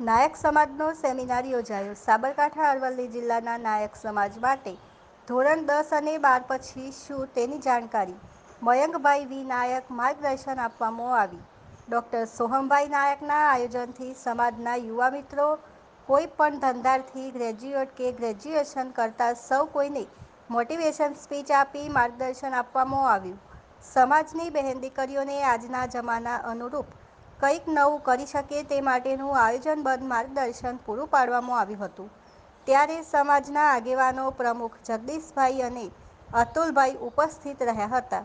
નાયક સમાજનો સેમિનાર યોજાયો. સાબરકાંઠા અરવલ્લી જિલ્લાના નાયક સમાજ માટે ધોરણ દસ અને બાર પછી શું તેની જાણકારી? મયંકભાઈ વી નાયક માર્ગદર્શન આપવામાં આવી. ડૉક્ટર સોહમભાઈ નાયકના આયોજનથી સમાજના યુવા મિત્રો કોઈ પણ ધંધાર્થી ગ્રેજ્યુએટ કે ગ્રેજ્યુએશન કરતા સૌ કોઈને મોટિવેશન સ્પીચ આપી માર્ગદર્શન આપવામાં આવ્યું. સમાજની બહેન દીકરીઓને આજના જમાના અનુરૂપ કંઈક નવું કરી શકે તે માટેનું આયોજનબદ્ધ માર્ગદર્શન પૂરું પાડવામાં આવ્યું હતું. ત્યારે સમાજના આગેવાનો પ્રમુખ જગદીશભાઈ અને અતુલભાઈ ઉપસ્થિત રહ્યા હતા.